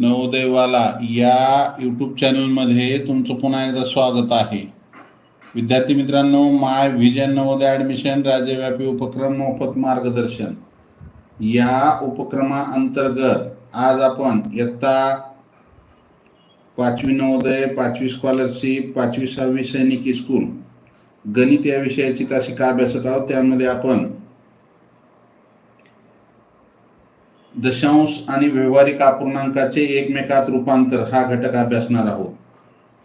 नवोदयवाला या यूट्यूब चॅनलमध्ये तुमचं पुन्हा एकदा स्वागत आहे. विद्यार्थी मित्रांनो माय व्हिजन नवोदय ॲडमिशन राज्यव्यापी उपक्रम मोफत मार्गदर्शन. या उपक्रमाअंतर्गत आज आपण इयत्ता पाचवी नवोदय पाचवी स्कॉलरशिप पाचवी सहावी सैनिकी स्कूल गणित या विषयाची तासिका अभ्यासत आहोत. त्यामध्ये आपण दशांश आणि व्यवहारिक अपूर्णांकाचे एकमेकात रूपांतर हा घटक अभ्यासणार आहोत.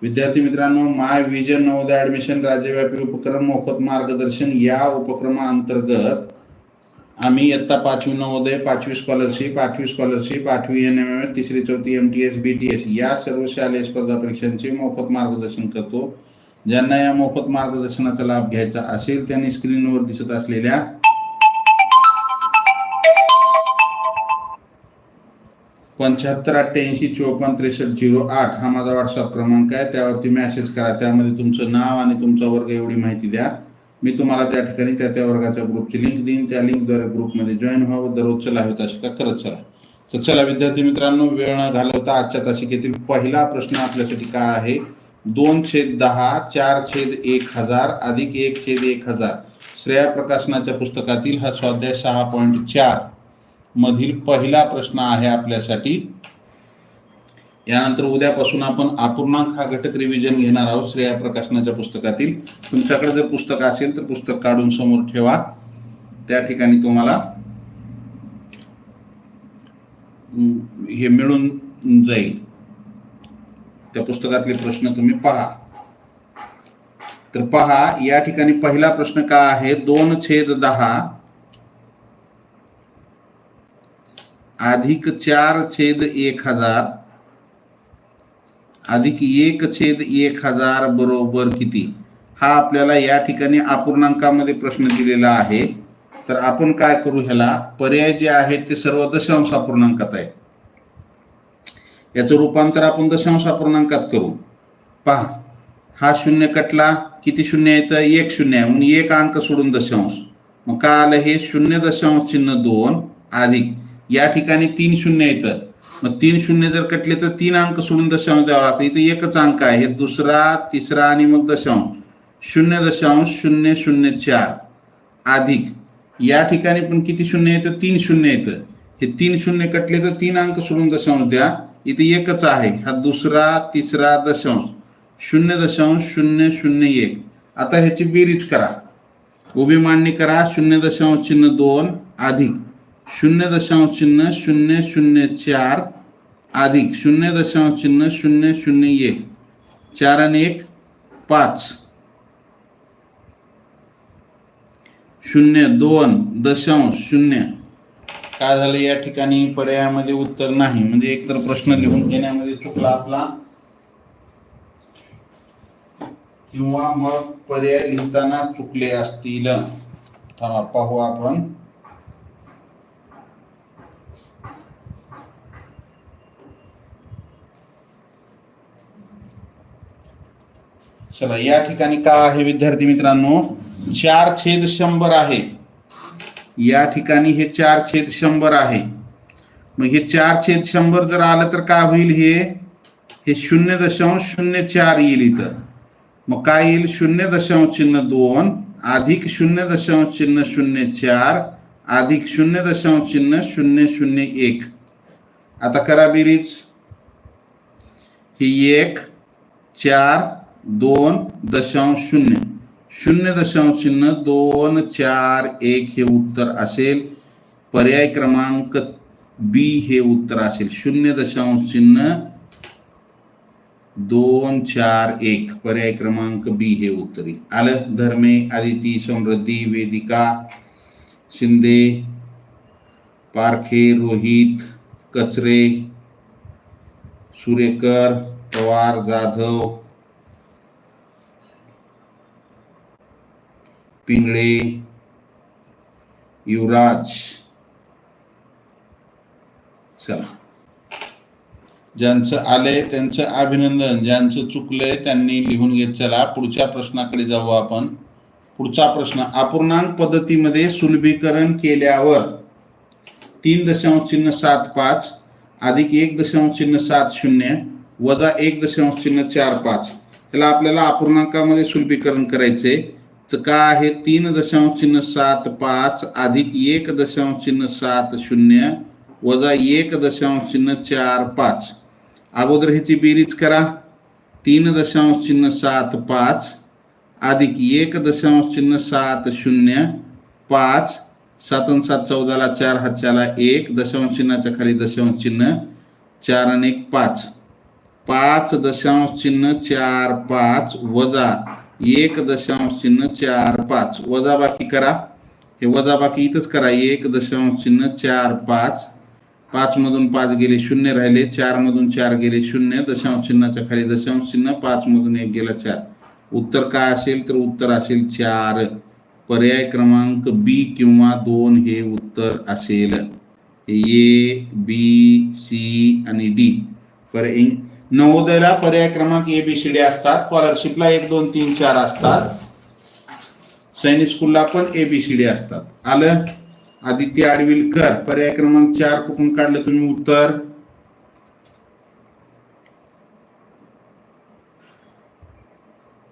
विद्यार्थी मित्रांनो माय विजन नवोदय ॲडमिशन राज्यव्यापी उपक्रम मोफत मार्गदर्शन या उपक्रमाअंतर्गत आम्ही इयत्ता पाचवी नवोदय पाचवी स्कॉलरशिप आठवी स्कॉलरशिप आठवी एन एम एम तिसरी चौथी M T S B T S या सर्व शालेय स्पर्धा परीक्षांचे मोफत मार्गदर्शन करतो. ज्यांना या मोफत मार्गदर्शनाचा लाभ घ्यायचा असेल त्यांनी स्क्रीनवर दिसत असलेल्या पंच्याहत्तर अठ्ठ्याऐंशी चोपन्न त्रेसष्ट झिरो आठ हा माझा व्हॉट्सअप क्रमांक आहे. त्यावरती मेसेज करा. त्यामध्ये तुमचं नाव आणि तुमचा वर्ग एवढी माहिती द्या. मी तुम्हाला त्या ठिकाणी त्या त्या वर्गाच्या ग्रुपची लिंक देईन. त्या लिंकद्वारे ग्रुपमध्ये जॉईन व्हावं. दररोज चला होत अशी का करत चला. तर चला विद्यार्थी मित्रांनो वेळ न घालवता आजच्या तासिकेतील पहिला प्रश्न आपल्यासाठी काय आहे? दोन छेद दहा चार छेद एक हजार अधिक एक छेद एक हजार. श्रेया प्रकाशनाच्या पुस्तकातील हा स्वाध्याय सहा पॉईंट चार. मधील पहिला प्रश्न आहे आपल्यासाठी. यानंतर उद्यापासून आपण अपूर्णांक हा घटक रिव्हिजन घेणार आहोत श्रेया प्रकाशनाच्या पुस्तकातील. तुमच्याकडे जर पुस्तक असेल तर पुस्तक काढून समोर ठेवा. त्या ठिकाणी तुम्हाला हे मिळून जाईल. त्या पुस्तकातले प्रश्न तुम्ही पहा. तर पहा या ठिकाणी पहिला प्रश्न काय आहे? दोन छेद दहा. अधिक चार छेद एक हजार. अधिक एक छेद एक हजार बरोबर किती? हा आपल्याला या ठिकाणी अपूर्णांकामध्ये प्रश्न दिलेला आहे. तर आपण काय करू ह्याला? पर्याय जे आहेत ते सर्व दशांश अपूर्णांकात आहे याचं रूपांतर आपण दशांश अपूर्णांकात करू. पहा हा शून्य कटला किती शून्य येतं एक शून्य आहे. म्हणून एक अंक सोडून दशांश. मग काय आलं हे? शून्य दशांश चिन्ह दोन अधिक या ठिकाणी तीन शून्य येतं मग तीन शून्य जर कटले तर तीन अंक सोडून दशांश द्यावा लागतं. इथं एकच अंक आहे. हे दुसरा तिसरा आणि मग दशांश. शून्य दशांश शून्य शून्य चार. अधिक. या ठिकाणी पण किती शून्य येतं तीन शून्य येतं हे तीन शून्य कटले तर तीन अंक सोडून दशांश द्या. इथे एकच आहे. हा दुसरा तिसरा दशांश. शून्य दशांश शून्य शून्य एक. आता ह्याची बेरीज करा. उभी मांडणी करा. शून्य दशांश चिन्ह दोन. अधिक. शून्य दशांश चिन्ह शून्य शून्य चार अधिक शून्य दशांश चिन्ह शून्य शून्य एक चार आणि एक पाच. शून्य दोन दशांश शून्य. काय झालं? या ठिकाणी पर्यायामध्ये उत्तर नाही. म्हणजे एकतर प्रश्न लिहून घेण्यामध्ये चुकला आपला. किंवा मग पर्याय लिहिताना चुकले असतील. पाहू आपण. चला या ठिकाणी काय आहे विद्यार्थी मित्रांनो? चार छेद शंभर आहे. या ठिकाणी हे चार छेद शंभर आहे. मग हे चार छेद शंभर जर आलं तर काय होईल हे? हे शून्य दशांश शून्य चार येईल इथं. मग काय येईल? शून्य दशांश चिन्ह दोन अधिक शून्य दशांश चिन्ह शून्य चार अधिक शून्य दशांश चिन्ह शून्य शून्य एक. आता करा बेरीज. ही एक चार दोन दशांश शून्य. शून्य दशांश चिन्ह दोन चार एक हे उत्तर असेल. पर्याय क्रमांक बी हे उत्तर असेल. शून्य दशांश चिन्ह दोन चार एक. पर्याय क्रमांक बी हे उत्तर. आलं धर्मे आदिती समृद्धी वेदिका शिंदे पारखे रोहित कचरे सुरेकर पवार जाधव पिंगळे युवराज. चला. ज्यांचं आलंय त्यांचं अभिनंदन ज्यांचं चुकलंय त्यांनी लिहून घेत चला. पुढच्या प्रश्नाकडे जाऊ आपण. पुढचा प्रश्न अपूर्णांक पद्धतीमध्ये सुलभीकरण केल्यावर तीन दशांश चिन्ह सात पाच अधिक एक दशांश चिन्ह सात शून्य वजा एक दशांश चिन्ह चार पाच. त्याला आपल्याला अपूर्णांकामध्ये सुलभीकरण करायचे तर काय आहे तीन दशांश चिन्ह सात पाच अधिक एक दशांश चिन्ह सात शून्य वजा एक दशांश चिन्ह चार पाच. अगोदर ह्याची बेरीज करा. तीन दशांश चिन्ह सात पाच अधिक एक दशांश चिन्ह सात शून्य पाच. सात आणि सात चौदाला चार हातच्याला एक. दशांश चिन्हाच्या खाली दशांश चिन्ह चार आणि एक पाच. पाच दशांश चिन्ह चार पाच वजा एक दशांश चिन्ह चार पाच. वजाबाकी करा. हे वजाबाकी इथंच करा. एक दशांश चिन्ह चार पाच. पाच मधून पाच गेले शून्य राहिले. चार मधून चार गेले शून्य. दशांश चिन्हाच्या खाली दशांश चिन्ह पाच मधून एक गेला चार. उत्तर काय असेल तर उत्तर असेल चार. पर्याय क्रमांक बी किंवा दोन हे उत्तर असेल. ए बी सी आणि डी पर्याय नवोदयला पर्याय क्रमांक ए बी सी डी असतात. स्कॉलरशिपला एक दोन तीन चार असतात. सैनिक स्कूलला पण ए बी सी डी असतात. आलं? आदित्य आडविलकर पर्याय क्रमांक चार कुठून काढलं तुम्ही उत्तर?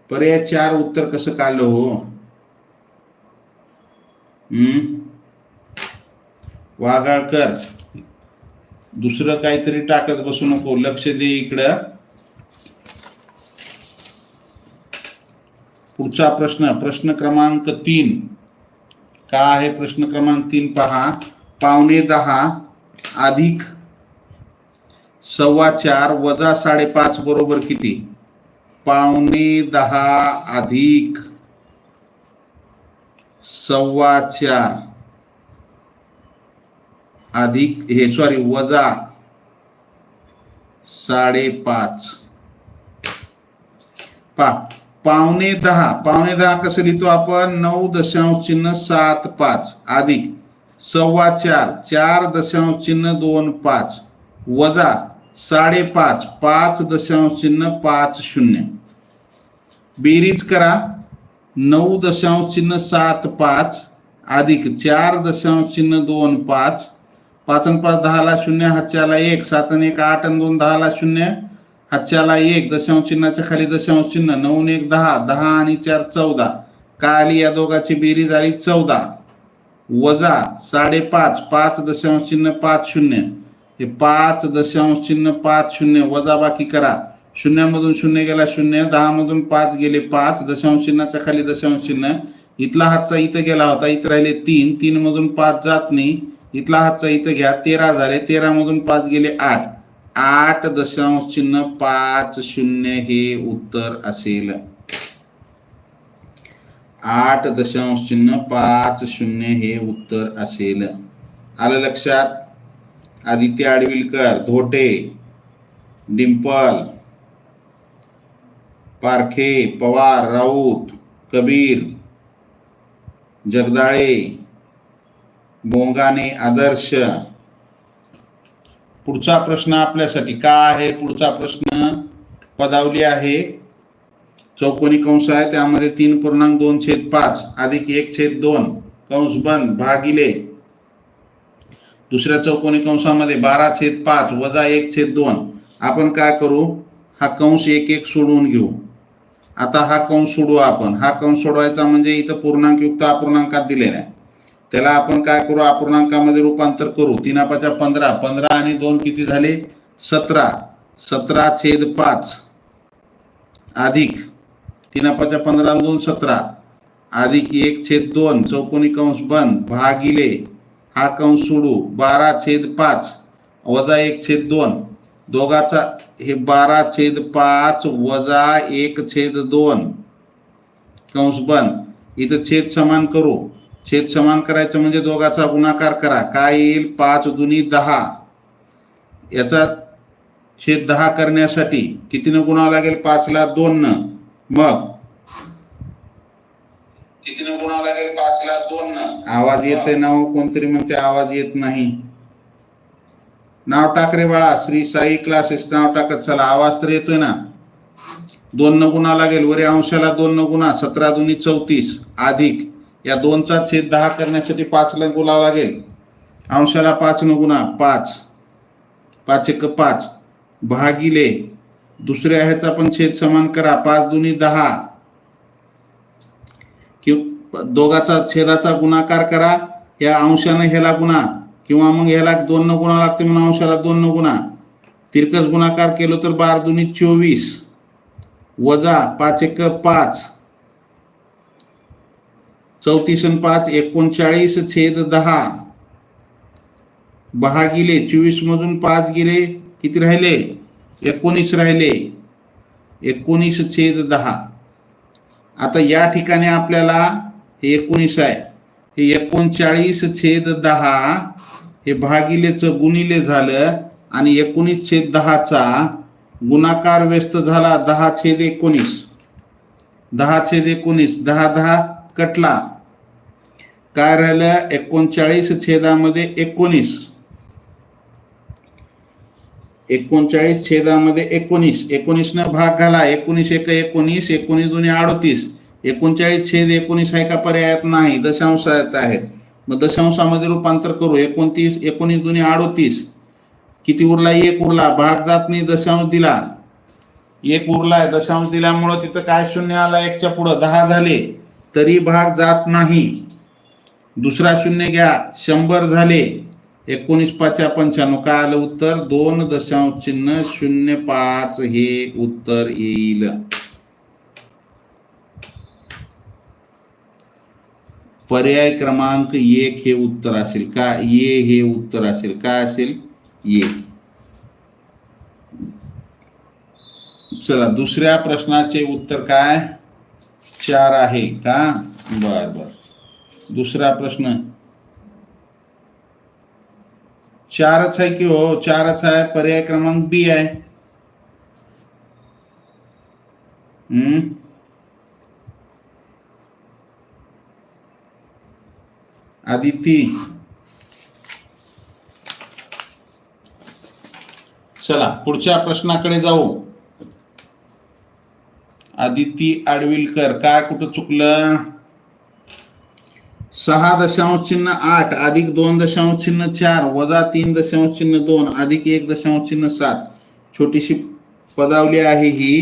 पर्याय चार उत्तर कसं काढलं हो? वाघाळकर दुसरं काहीतरी टाकत बसू नको. लक्ष दे इकडं. पुढचा प्रश्न प्रश्न क्रमांक तीन. का आहे प्रश्न क्रमांक तीन? पहा. पावणे दहा अधिक सव्वा चार वजा साडेपाच बरोबर किती? पावणे दहा अधिक सव्वा चार. अधिक हे सॉरी वजा साडेपाच. पा पावणे दहा. पावणे दहा कसं लिहितो आपण? नऊ दशांश चिन्ह सात पाच. अधिक सव्वा चार. चार दशांश चिन्ह दोन पाच. वजा साडेपाच. पाच दशांश चिन्ह पाच शून्य. बेरीज करा. नऊ दशांश चिन्ह सात पाच. अधिक चार दशांश चिन्ह दोन पाच. पाच आणि पाच दहाला शून्य हातच्याला एक. सात आणि एक आठ आणि दोन दहाला शून्य. हातच्याला एक दशांश चिन्हाच्या खाली दशांश चिन्ह. नऊ एक दहा. दहा आणि चार चौदा. काय आली या दोघाची बेरीज आली चौदा. वजा साडेपाच पाच दशांश चिन्ह पाच शून्य. हे पाच दशांश चिन्ह पाच शून्य. वजा बाकी करा. शून्यामधून शून्य गेला शून्य दहा मधून पाच गेले पाच. दशांश चिन्हाच्या खाली दशांश चिन्ह. इथला हातचा इथं गेला होता इथं राहिले तीन. तीन मधून पाच जात नाही. इथला हातचा इथं घ्या तेरा झाले तेरा मधून पाच गेले आठ. आठ दशांश चिन्ह पाच शून्य हे उत्तर असेल. आठ दशांश चिन्ह पाच शून्य हे उत्तर असेल. आलं लक्षात? आदित्य आडविलकर धोटे डिंपल पारखे पवार राऊत कबीर जगदाळे बोंगाने आदर्श. पुढचा प्रश्न आपल्यासाठी का आहे? पुढचा प्रश्न पदावली आहे. चौकोनी कंस आहे त्यामध्ये तीन पूर्णांक दोन छेद पाच अधिक एक छेद दोन कंस बंद भागिले. दुसऱ्या चौकोनी कंसामध्ये बारा छेद पाच वजा एक छेद दोन. आपण काय करू? हा कंस एक एक सोडवून घेऊ. आता हा कंस सोडू आपण. हा कंस सोडवायचा म्हणजे इथं पूर्णांक युक्त अपूर्णांकात दिलेला आहे. त्याला आपण काय करू? अपूर्णांकामध्ये रूपांतर करू. तीनापाच्या पंधरा. पंधरा आणि दोन किती झाले? सतरा. सतरा छेद पाच. अधिक. तीनापाच्या पंधरा दोन सतरा. अधिक एक छेद दोन. चौकोनी कंस बंद भागिले. हा कंस सोडू. बारा छेद पाच. वजा एक छेद दोन. दोघाचा हे बारा छेद पाच वजा एक छेद दोन. कंस बंद इथं छेद समान करू. छेद समान करायचं म्हणजे दोघाचा गुणाकार करा. काय येईल? पाच दुनी दहा. याचा छेद दहा करण्यासाठी कितीनं गुणावं लागेल? पाचला दोन न मग? कितीनं गुणावं लागेल? पाचला दोन न आवाज येते ना हो? कोणतरी म्हणते आवाज येत नाही. नाव टाक रे बाळा. श्री साई क्लासेस नाव टाकत चला. आवाज तर येतोय ना? दोन न गुणा लागेल. वरी अंशाला दोन न गुणा. सतरा दुनी चौतीस. अधिक. या दोनचा छेद दहा करण्यासाठी पाचला गुलावं लागेल. अंशाला पाच न गुणा पाच. पाच एक पाच. भागिले. दुसऱ्या ह्याचा पण छेद समान करा. पाच दुनी दहा. किंवा दोघाचा छेदाचा गुणाकार करा. या अंशानं ह्याला गुणा. किंवा मग ह्याला दोन न गुणा लागते म्हणून अंशाला दोन न गुणा तिरकस गुणाकार केलो तर बार दुनी चोवीस. वजा पाच एक पाच. चौतीस आणि पाच एकोणचाळीस छेद दहा. भागिले चोवीस मधून पाच गेले किती राहिले? एकोणीस राहिले. एकोणीस छेद दहा. आता या ठिकाणी आपल्याला हे एकोणीस आहे. हे एकोणचाळीस छेद दहा हे भागिलेचं गुणिले झालं आणि एकोणीस छेद दहाचा गुणाकार व्यस्त झाला. दहा छेद एकोणीस. दहा छेद एकोणीस. दहा दहा कटला. काय राहिलं एकोणचाळीस छेदामध्ये एकोणीस. एकोणचाळीस छेदामध्ये एकोणीस. एकोणीसनं भाग घाला. एकोणीस एक एकोणीस एकोणीस दोन्ही अडोतीस. एकोणचाळीस छेद एकोणीस आहे का पर्यायात नाही? दशांशात आहेत. मग दशांशामध्ये रूपांतर करू. एकोणतीस एकोणीस दोन्ही अडोतीस. किती उरला? एक उरला. भाग जात नाही दशांश दिला. एक उरलाय दशांश दिल्यामुळं तिथं काय शून्य आला? एकच्या पुढं दहा झाले. तरी भाग जात नाही. दुसरा शून्य घ्या. शंभर झाले. एकोणीस पाचच्या पंच्याण्णव. काय आलं उत्तर? दोन दशांश चिन्ह शून्य पाच हे उत्तर येईल. पर्याय क्रमांक एक हे उत्तर असेल. का? ये हे उत्तर असेल. काय असेल? ये चला दुसऱ्या प्रश्नाचे उत्तर काय? चार आहे का? बर बर. दुसरा प्रश्न चारच आहे की हो चारच आहे पर्याय क्रमांक बी आहे. हम्म? आदिती चला पुढच्या प्रश्नाकडे जाऊ. आदिती आडविलकर काय कुठं चुकलं? सहा दशांश चिन्ह आठ अधिक दोन दशांश चिन्ह चार वजा तीन दशांश चिन्ह दोन अधिक एक दशांश चिन्ह सात छोटीशी पदावली आहे ही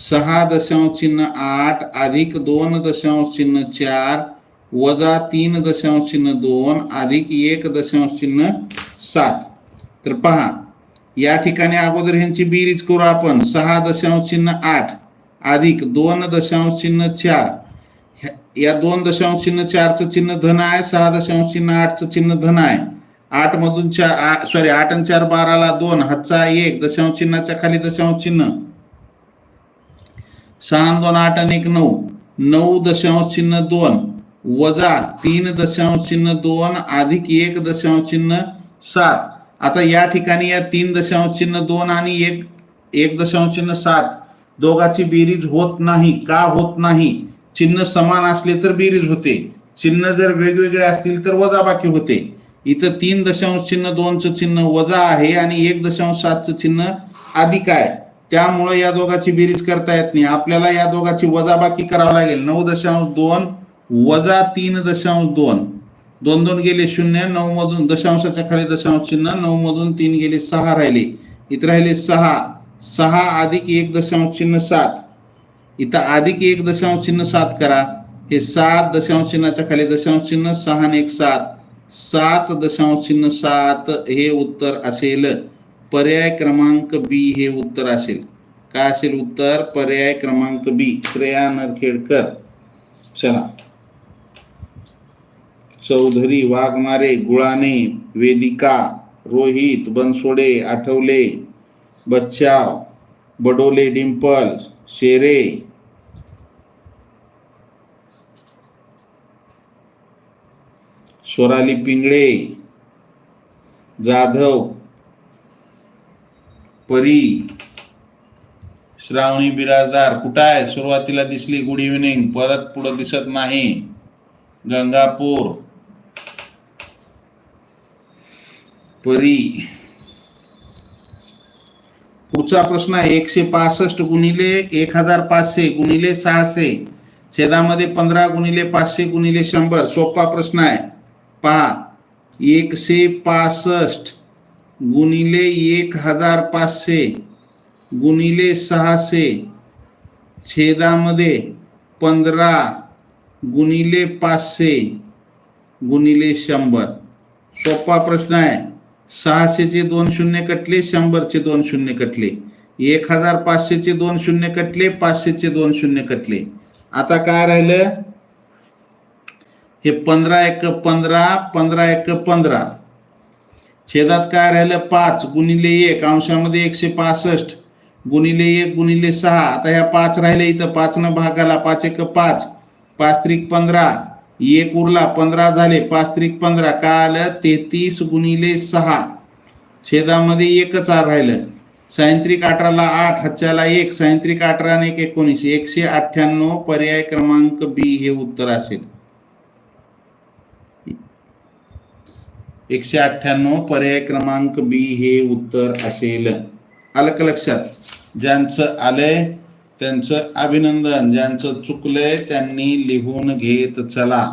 सहा दशांश चिन्ह आठ अधिक दोन दशांश चिन्ह चार वजा तीन दशांश चिन्ह दोन अधिक एक दशांश चिन्ह सात तर पहा या ठिकाणी अगोदर ह्यांची बेरीज करू आपण सहा दशांश चिन्ह आठ अधिक दोन दशांश चिन्ह चार या दोन दशांश चिन्ह चारचं चिन्ह धन आहे सहा दशांश चिन्ह आठचं चिन्ह धन आहे. आठ मधून चार सॉरी आठ आणि चार बाराला दोन हातचा एक दशांश चिन्हाच्या खाली दशांश चिन्ह. सहा दोन आठ आणि एक नऊ. नऊ दशांश चिन्ह दोन वजा तीन दशांश चिन्ह दोन अधिक एक दशांश चिन्ह सात. आता या ठिकाणी या तीन दशांश चिन्ह दोन आणि एक एक दशांश चिन्ह सात. दोघाची बेरीज होत नाही का होत नाही? चिन्ह समान असले तर बेरीज होते. चिन्ह जर वेगवेगळे असतील तर वजाबाकी होते. इथं तीन दशांश चिन्ह दोनचं चिन्ह वजा आहे आणि एक दशांश सातचं चिन्ह अधिक आहे. त्यामुळं या दोघाची बेरीज करता येत नाही. आपल्याला या दोघाची वजाबाकी करावं लागेल. नऊ दशांश दोन वजा तीन दशांश दोन. दोन दोन गेले शून्य नऊ मधून दशांशाच्या खाली दशांश चिन्ह नऊ मधून तीन गेले सहा राहिले. इथं राहिले सहा. सहा अधिक एक दशांश चिन्ह सात. इथं अधिक एक दशांश चिन्ह सात करा. हे सात दशांश चिन्हाच्या खाली दशांश चिन्ह सहा आणि एक सात. सात दशांश चिन्ह सात हे उत्तर असेल. पर्याय क्रमांक बी हे उत्तर असेल. काय असेल उत्तर? पर्याय क्रमांक बी. श्रेया नरखेडकर. चला. चौधरी वाघमारे गुळाने वेदिका रोहित बनसोडे आठवले बच्चाव बडोले डिंपल शेरे. स्वराली पिंगळे. जाधव. परी. श्रावणी बिराजदार. कुठं आहे सुरुवातीला दिसली गुड इव्हिनिंग परत पुढं दिसत नाही. गंगापूर. परी. पुढचा प्रश्न आहे एकशे पासष्ट गुणिले एक हजार पाचशे गुणिले सहाशे. छेदामध्ये पंधरा गुणिले पाचशे गुणिले शंभर. सोपा प्रश्न आहे. पहा. एकशे पासष्ट गुणिले एक हजार पाचशे गुणिले सहाशे. छेदामध्ये पंधरा गुणिले पाचशे गुणिले शंभर. सोपा प्रश्न आहे. सहाशेचे दोन शून्य कटले शंभरचे दोन शून्य कटले. एक हजार पाचशेचे दोन शून्य कटले पाचशेचे दोन शून्य कटले. आता काय राहिलं? हे पंधरा एक पंधरा पंधरा एक पंधरा. छेदात काय राहिलं? पाच गुणिले एक अंशामध्ये एकशे पासष्ट. गुणिले एक गुणिले सहा. आता ह्या पाच राहिले इथं. पाचनं भागाला पाच एक पाच. पाच त्रिक पंधरा. एक उरला पंधरा झाले पाच त्रिक पंधरा काय आलं तेहतीस गुणिले सहा. छेदामध्ये एकच आर राहिलं. सायंत्रिक अठराला आठ हच्च्याला एक सायंत्रिक अठरा आणि एक एकोणीस. एकशे अठ्ठ्याण्णव पर्याय क्रमांक बी हे उत्तर असेल. एकशे अठ्ठ्याण्णव पर्याय क्रमांक बी हे उत्तर असेल. आलं का लक्षात. ज्यांचं आलंय त्यांचं अभिनंदन ज्यांचं चुकलंय त्यांनी लिहून घेत चला.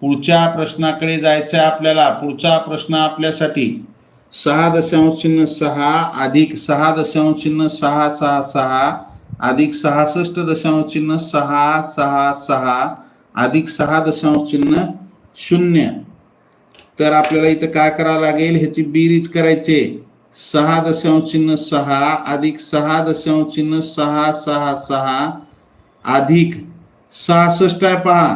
पुढच्या प्रश्नाकडे जायचं आहे आपल्याला पुढचा प्रश्न आपल्यासाठी. सहा दशांश चिन्ह सहा अधिक सहा दशांश चिन्ह सहा सहा सहा अधिक सहासष्ट दशांश चिन्ह सहा सहा सहा अधिक सहा दशांश चिन्ह शून्य. तर आपल्याला इथं काय करावं लागेल? ह्याची बेरीज करायचे सहा दशांश चिन्ह सहा अधिक सहा दशांश चिन्ह सहा सहा सहा अधिक सहासष्ट आहे पहा.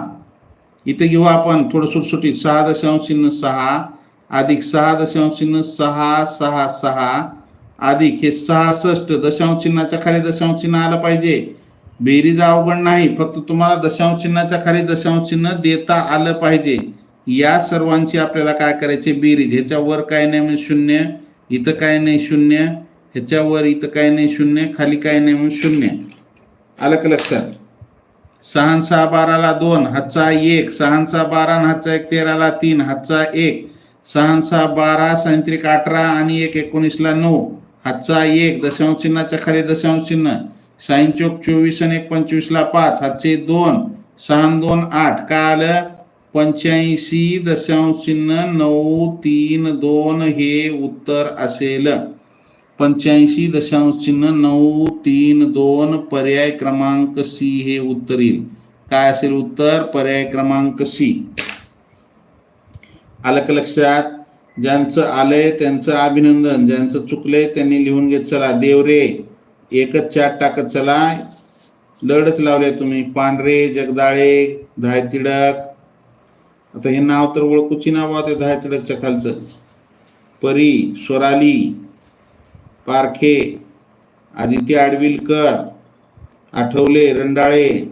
इथे घेऊ आपण थोडं सुटसुटीत. सहा दशांश चिन्ह सहा अधिक सहा दशांश चिन्ह सहा सहा सहा अधिक हे सहासष्ट दशांश चिन्हाच्या खाली दशांश चिन्ह आलं पाहिजे. बेरीज अवघड नाही फक्त तुम्हाला दशांश चिन्हाच्या खाली दशांश चिन्ह देता आलं पाहिजे. या सर्वांची आपल्याला काय करायचे? बेरीज. ह्याच्यावर काय नाही म्हणजे शून्य. इथं काय नाही शून्य ह्याच्यावर इथं काय नाही शून्य खाली काय नाही म्हणून शून्य. आलं का लक्षात? सहा सहा बाराला दोन हातचा एक सहा सहा बारा हातचा एक तेराला तीन हातचा एक. सहा सहा बारा सायंत्रिक अठरा आणि एक एकोणीसला नऊ. हातचा एक दशांश चिन्हाच्या खाली दशांश चिन्ह. साईन चौक चोवीस आणि एक पंचवीसला पाच. हातचे दोन सहा दोन आठ. काय आलं? पंच्याऐंशी दशांश चिन्ह नऊ तीन दोन हे उत्तर असेल. पंच्याऐंशी दशांश चिन्ह नऊ तीन दोन पर्याय क्रमांक सी हे उत्तर येईल. काय असेल उत्तर? पर्याय क्रमांक सी आलं का लक्षात? ज्यांचं आलंय त्यांचं अभिनंदन. ज्यांचं चुकलंय त्यांनी लिहून घेत चला. देवरे एकच चाट टाकत चला. लढच लावले तुम्ही. पांढरे जगदाळे धायतिडक आता हे नाव तर ओळखूची नाव आहे धायतिडकच्या खालचं. परी स्वराली पारखे आदित्य आडविलकर आठवले रंडाळे.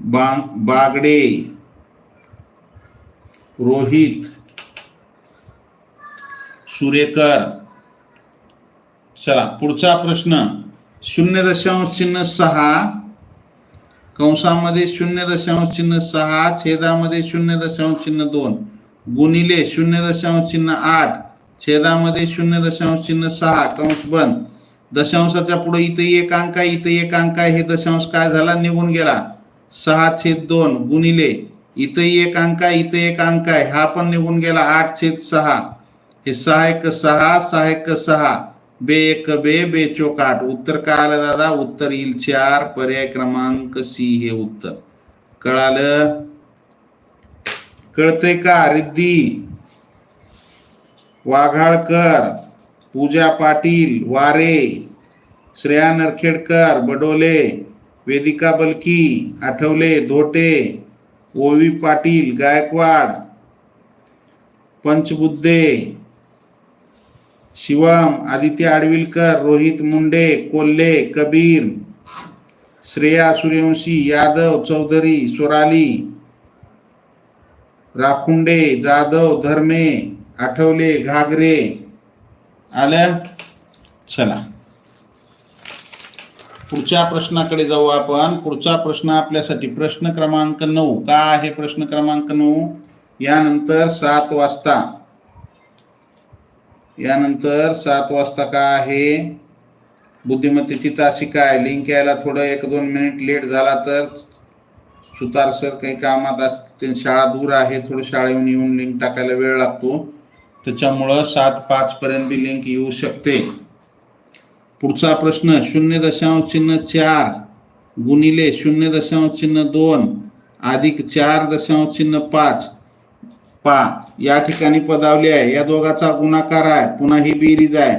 बागडे रोहित सुरेकर. चला पुढचा प्रश्न. शून्य दशांश चिन्ह सहा कंसामध्ये शून्य दशांश चिन्ह सहा छेदामध्ये शून्य दशांश चिन्ह दोन. गुणिले शून्य दशांश चिन्ह आठ छेदामध्ये शून्य दशांश चिन्ह सहा कंस बंद दशांशाच्या पुढे इथं एक अंक आहे इथं एक अंक आहे हे दशांश काय झाला? निघून गेला. सहा छेद दोन गुणिले इथे एक अंक आहे इथं एक अंक आहे हा पण निघून गेला आठ छेद सहा. हे सहा एक सहा सहा एक सहा. बे एक बे बे चोकाट उत्तर काय आलं दादा उत्तर येईल चार पर्याय क्रमांक सी हे उत्तर. कळालं? कळते का? रिद्धी वाघाळकर पूजा पाटील वारे श्रेया नरखेडकर बडोले वेदिका बलकी आठवले धोटे ओवी पाटील गायकवाड पंचबुद्धे शिवम आदित्य आडविलकर रोहित मुंडे कोल्हे कबीर श्रेया सूर्यवंशी यादव चौधरी सोराली राखुंडे जाधव धर्मे आठवले घागरे आलं चला. पुढच्या प्रश्नाकडे जाऊ आपण. पुढचा प्रश्न आपल्यासाठी प्रश्न क्रमांक नऊ. का आहे प्रश्न क्रमांक नऊ? यानंतर सात वाजता. यानंतर सात वाजता का आहे? बुद्धिमत्तेची तासिका आहे लिंक यायला थोडं एक दोन मिनिट लेट झाला तर सुतार सर काही कामात असतील शाळा दूर आहे थोडं शाळेहून येऊन लिंक टाकायला वेळ लागतो. त्याच्यामुळं सात पाच पर्यंत बी लिंक येऊ शकते. पुढचा प्रश्न शून्य दशांश चिन्ह चार गुणिले शून्य दशांश चिन्ह दोन अधिक चार दशांश चिन्ह पाच पा. या ठिकाणी पदावली आहे. या दोघाचा गुणाकार आहे. पुन्हा ही बेरीज आहे.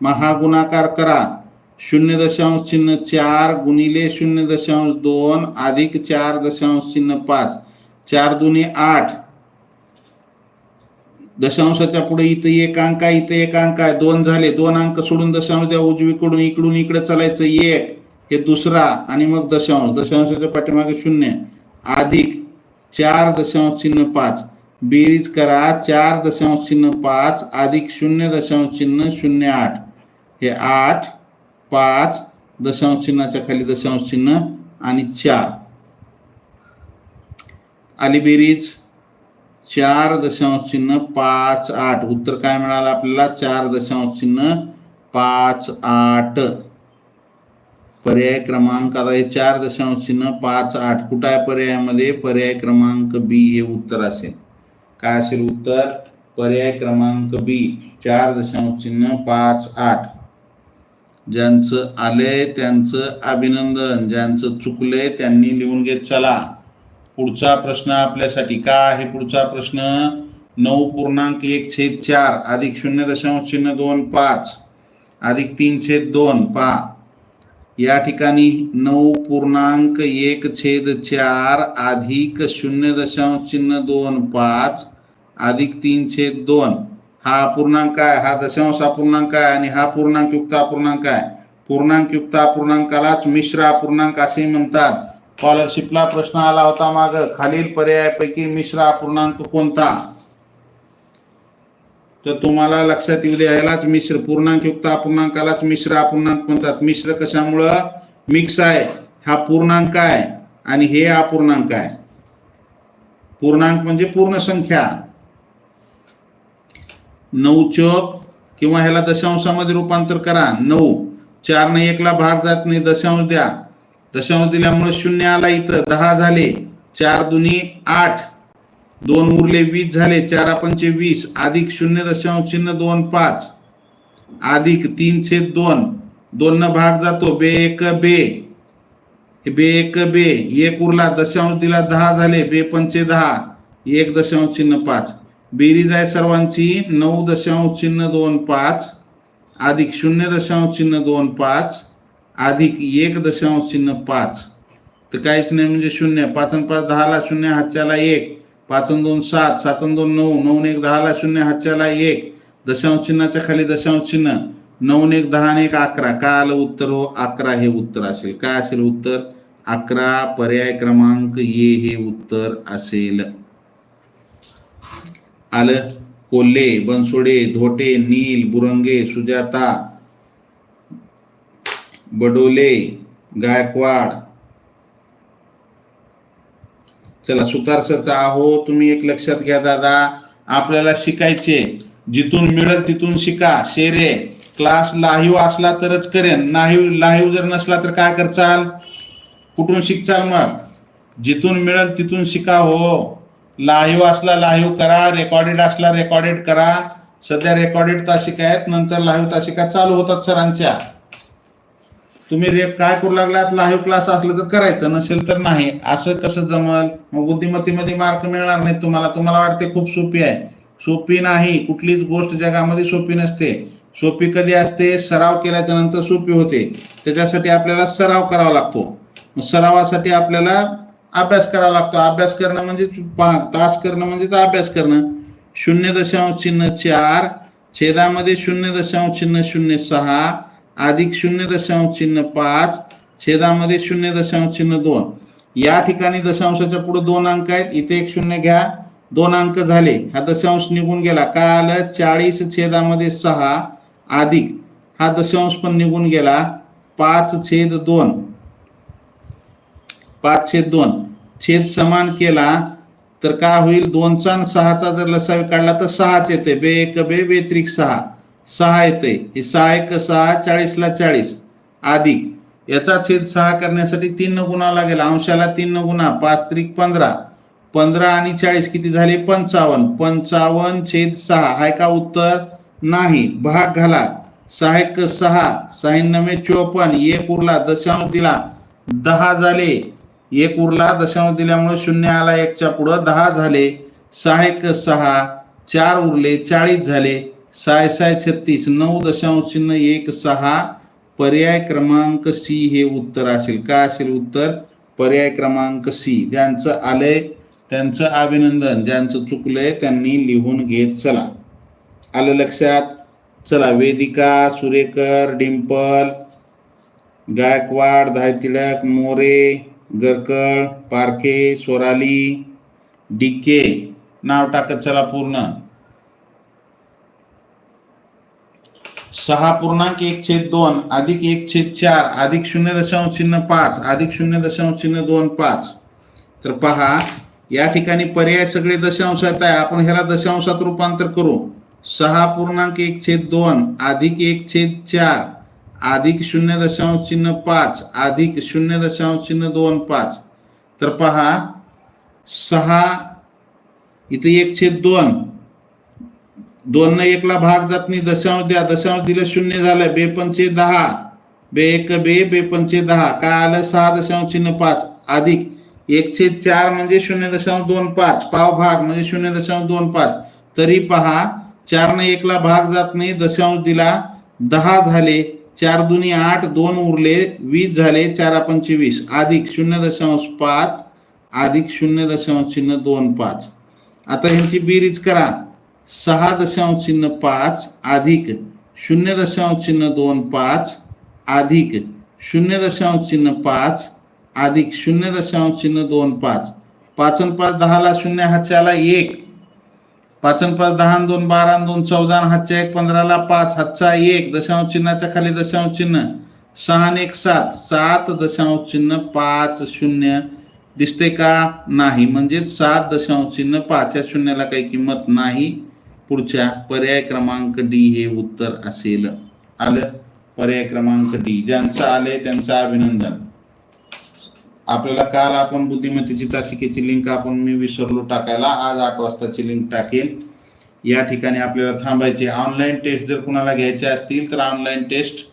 मग हा गुणाकार करा. शून्य दशांश चिन्ह चार गुणिले शून्य दशांश दोन अधिक चार दशांश चिन्ह पाच. चार दुने आठ. दशांशाच्या पुढे इथं एक अंक आहे इथं एक अंक आहे. दोन झाले. दोन अंक सोडून दशांश द्या. उजवीकडून इकडून इकडे चालायचं. एक. हे दुसरा आणि मग दशांश. दशांशाच्या पाठीमागे शून्य. अधिक चार दशांश चिन्ह पाच. बेरीज करा चार दशांश चिन्ह पाच अधिक शून्य दशांश चिन्ह शून्य आठ. हे आठ पाच दशांश चिन्हाच्या खाली दशांश चिन्ह आणि चार. आली बेरीज. चार दशांश चिन्ह पाच आठ. उत्तर काय मिळालं आपल्याला? चार दशांश चिन्ह पाच आठ. पर्याय क्रमांक आता हे चार दशांश चिन्ह पाच आठ. कुठं आहे पर्यायामध्ये? पर्याय क्रमांक बी हे उत्तर असेल. काय असेल उत्तर पर्याय क्रमांक बी चार दशांश चिन्ह पाच आठ. ज्यांचं आलंय त्यांचं अभिनंदन. ज्यांचं चुकलंय त्यांनी लिहून घेत चला. पुढचा प्रश्न आपल्यासाठी काय आहे? पुढचा प्रश्न नऊ पूर्णांक एक छेद चार अधिक शून्य दशांश चिन्ह दोन पाच. अधिक तीन छेद दोन पा. या ठिकाणी नऊ पूर्णांक एक छेद चार अधिक शून्य दशांश चिन्ह दोन पाच. अधिक तीन छेद दोन. हा अपूर्णांक आहे हा दशांश अपूर्णांक आहे आणि हा पूर्णांक युक्त अपूर्णांक आहे. पूर्णांक युक्त अपूर्णांकालाच मिश्र अपूर्णांक असे म्हणतात. स्कॉलरशिपला प्रश्न आला होता माग. खालील पर्यायापैकी मिश्र अपूर्णांक कोणता? तर तुम्हाला लक्षात येऊ द्यायलाच मिश्र. पूर्णांक युक्त अपूर्णांकालाच मिश्र अपूर्णांक म्हणतात. मिश्र कशामुळं? मिक्स आहे. हा पूर्णांक आहे आणि हे अपूर्णांक आहे. पूर्णांक म्हणजे पूर्ण संख्या नऊ चौक किंवा ह्याला दशांशामध्ये रूपांतर करा. नऊ. चारने एकला भाग जात नाही दशांश द्या. दशांश दिल्यामुळे शून्य आला इथं. दहा झाले. चार दुनी आठ. दोन उरले वीस झाले. चार पंचे वीस. अधिक शून्य दशांश चिन्ह दोन पाच. अधिक तीन छेद दोन. दोन न भाग जातो. बे एक बे. बे एक बे. एक उरला. दशांश दिला दहा झाले. बे पंचे दहा. एक दशांश चिन्ह पाच. बेरीज आहे सर्वांची नऊ दशांश चिन्ह दोन पाच अधिक शून्य दशांश चिन्ह दोन पाच अधिक एक दशांश चिन्ह पाच. तर काहीच नाही म्हणजे शून्य. पाच आणि पाच दहाला शून्य हातच्याला एक. पाच आणि दोन सात सात आणि दोन नऊ. नऊ एक दहाला शून्य हातच्याला एक. दशांश चिन्हाच्या खाली दशांश चिन्ह. नऊ एक दहा आणि एक अकरा. काय आलं उत्तर हो अकरा हे उत्तर असेल. काय असेल उत्तर? अकरा पर्याय क्रमांक ये हे उत्तर असेल. आलं कोल्हे बनसोडे धोटे नील बुरंगे सुजाता बडोले गायकवाड. चला सुतारसाचा आहो तुम्ही एक लक्षात घ्या दादा. आपल्याला शिकायचे. जिथून मिळेल तिथून शिका. शेरे क्लास लाईव्ह असला तरच करेन. नाही लाईव्ह जर नसला तर काय करचाल? कुठून शिकचाल मग? जिथून मिळेल तिथून शिका हो. लाईव्ह असला लाईव्ह करा रेकॉर्डेड असला रेकॉर्डेड करा. सध्या रेकॉर्डेड तासिका आहेत नंतर लाईव्ह तासिका चालू होतात सरांच्या. तुम्ही रे काय करू लागलात? लाईव्ह क्लास असलं तर करायचं नसेल तर नाही. असं कसं जमल? मग बुद्धिमत्तेमध्ये मार्क मिळणार नाही तुम्हाला. तुम्हाला वाटते खूप सोपी आहे. सोपी नाही. कुठलीच गोष्ट जगामध्ये सोपी नसते. सोपी कधी असते? सराव केल्याच्यानंतर सोपी होते. त्याच्यासाठी आपल्याला सराव करावा लागतो. सरावासाठी आपल्याला अभ्यास करावा लागतो. अभ्यास करणं म्हणजे तास करणं म्हणजेच अभ्यास करणं. शून्य दशांश चिन्ह चार छेदामध्ये शून्य दशांश चिन्ह शून्य सहा अधिक शून्य दशांश चिन्ह पाच छेदामध्ये शून्य दशांश चिन्ह दोन. या ठिकाणी दशांशाच्या पुढे दोन अंक आहेत. इथे एक शून्य घ्या. दोन अंक झाले. हा दशांश निघून गेला. काय आलं चाळीस छेदामध्ये सहा अधिक. हा दशांश पण निघून गेला. पाच छेद दोन. पाच छेद दोन. छेद समान केला तर काय होईल? दोनचा आणि सहाचा जर लसावी काढला तर सहाच येते. बे एक बे बेत्रिक सहा. सहा येते. हे सहा एक सहा चाळीसला चाळीस. अधिक याचा छेद सहा करण्यासाठी तीन न गुणा लागेल. अंशाला तीन न गुणा. पाच त्रिक पंधरा. पंधरा आणि चाळीस किती झाले? पंचावन्न. पंचावन्न छेद सहा. हाय का उत्तर? नाही. भाग घाला. सहा एक सहा. सहा नव्हे चोपन्न. एक उरला. दशांश दिला. दहा झाले. एक उरला दशांश दिल्यामुळे शून्य आला एकच्या पुढं दहा झाले सहा एक सहा चार उरले चाळीस झाले साय साय छत्तीस नऊ दशांश चिन्ह एक सहा. पर्याय क्रमांक सी हे उत्तर असेल. काय असेल उत्तर? पर्याय क्रमांक सी ज्यांचं आलंय त्यांचं अभिनंदन. ज्यांचं चुकलंय त्यांनी लिहून घेत चला. आलं लक्षात? चला. वेदिका सुरेकर डिंपल गायकवाड धायतिडक मोरे गरकळ पारखे सोराली डिके नाव टाकत चला पूर्ण. सहा पूर्णांक एक छेद दोन अधिक एक छेद चार अधिक शून्य दशांश चिन्ह पाच अधिक शून्य दशांश चिन्ह दोन पाच. तर पहा या ठिकाणी पर्याय सगळे दशांशात आहे. आपण ह्याला दशांशात रूपांतर करू. सहा पूर्णांक एक छेद दोन अधिक एक छेद चार. अधिक शून्य दशांश चिन्ह पाच अधिक शून्य दशांश चिन्ह दोन पाच. तर पहा सहा इथे एक छेद दोन. दोन न एकला भाग जात नाही दशांश द्या. दशांश दिलं शून्य झालं बेपंचे दहा. बे एक बे बेपंचे दहा. काय आलं? सहा दशांश चिन्ह पाच. अधिक एक छेद चार म्हणजे शून्य दशांश दोन पाच. पाव भाग म्हणजे शून्य दशांश दोन पाच. तरी पहा चार न एकला भाग जात नाही दशांश दिला दहा झाले. चार दुनी आठ दोन उरले वीस झाले चार पंचवीस अधिक शून्य दशांश पाच अधिक शून्य दशांश चिन्ह दोन पाच. आता ह्यांची बेरीज करा. सहा दशांश चिन्ह पाच अधिक शून्य दशांश चिन्ह दोन पाच अधिक शून्य दशांश चिन्ह पाच अधिक शून्य दशांश चिन्ह दोन पाच. पाचन पाच दहाला शून्य हातच्याला एक. पाचन पाच दहा दोन बारा दोन चौदा हातच्या एक पंधराला पाच हातचा एक दशांश चिन्हाच्या खाली दशांश चिन्ह. सहा एक सात. सात दशांश चिन्ह पाच शून्य. दिसते का? नाही. म्हणजे सात दशांश चिन्ह पाच या शून्याला काही किंमत नाही. पुढच्या पर्याय क्रमांक डी हे उत्तर असेल. आलं? पर्याय क्रमांक डी. ज्यांचं आले त्यांचं अभिनंदन. आपल्याला काल आपण बुद्धिमत्तेची तासिकेची लिंक आपण मी विसरलो टाकायला. आज आठ वाजताची लिंक टाकेल या ठिकाणी आपल्याला थांबायचे. ऑनलाईन टेस्ट जर कुणाला घ्यायचे असतील तर ऑनलाईन टेस्टसाठी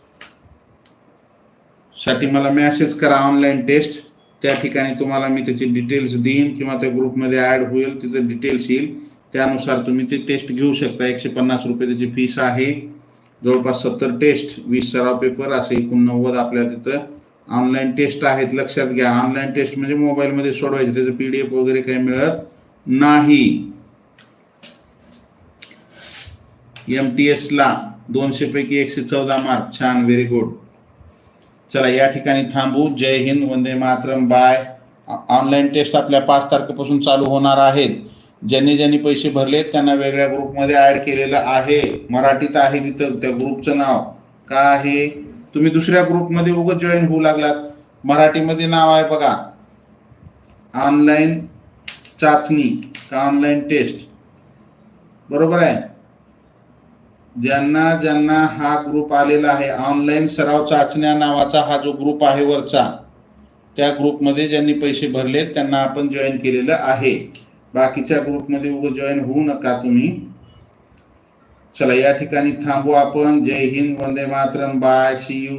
मला मेसेज करा ऑनलाईन टेस्ट त्या ठिकाणी तुम्हाला मी त्याचे डिटेल्स देईन किंवा त्या ग्रुपमध्ये ॲड होईल तिथं डिटेल्स येईल. त्यानुसार तुम्ही ते टेस्ट घेऊ शकता. एकशे पन्नास रुपये त्याची फीस आहे. जवळपास सत्तर टेस्ट वीस सराव पेपर असे एकूण नव्वद आपल्या तिथं ऑनलाईन टेस्ट आहेत लक्षात घ्या. ऑनलाईन टेस्ट म्हणजे मोबाईलमध्ये सोडवायचे. त्याचं पी डी एफ वगैरे काही मिळत नाही. एम टी एसला दोनशे पैकी एकशे चौदा मार्क छान व्हेरी गुड चला या ठिकाणी थांबू. Jai Hind Vande Mataram. Bye online test आपल्या पाच तारखेपासून चालू होणार आहेत. ज्यांनी ज्यांनी पैसे भरलेत त्यांना वेगळ्या ग्रुपमध्ये ॲड केलेलं आहे. मराठीत आहे तिथं त्या ग्रुपचं नाव. का आहे? तुम्ही दुसऱ्या ग्रुपमध्ये उगत जॉईन होऊ लागलात. मराठीमध्ये नाव आहे बघा. ऑनलाईन चाचणी का ऑनलाईन टेस्ट बरोबर आहे? ज्यांना ज्यांना हा ग्रुप आलेला आहे ऑनलाईन सराव चाचण्या नावाचा हा जो ग्रुप आहे वरचा त्या ग्रुपमध्ये ज्यांनी पैसे भरलेत त्यांना आपण जॉईन केलेलं आहे. बाकीच्या ग्रुपमध्ये उगं जॉईन होऊ नका तुम्ही. चला या ठिकाणी थांबू आपण. Jai Hind Vande Mataram. Bye see you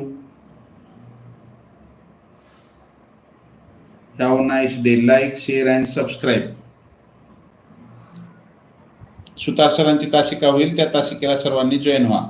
have nice day like share and subscribe Sutar सरांची तासिका होईल त्या तासिकेला सर्वांनी जॉईन व्हा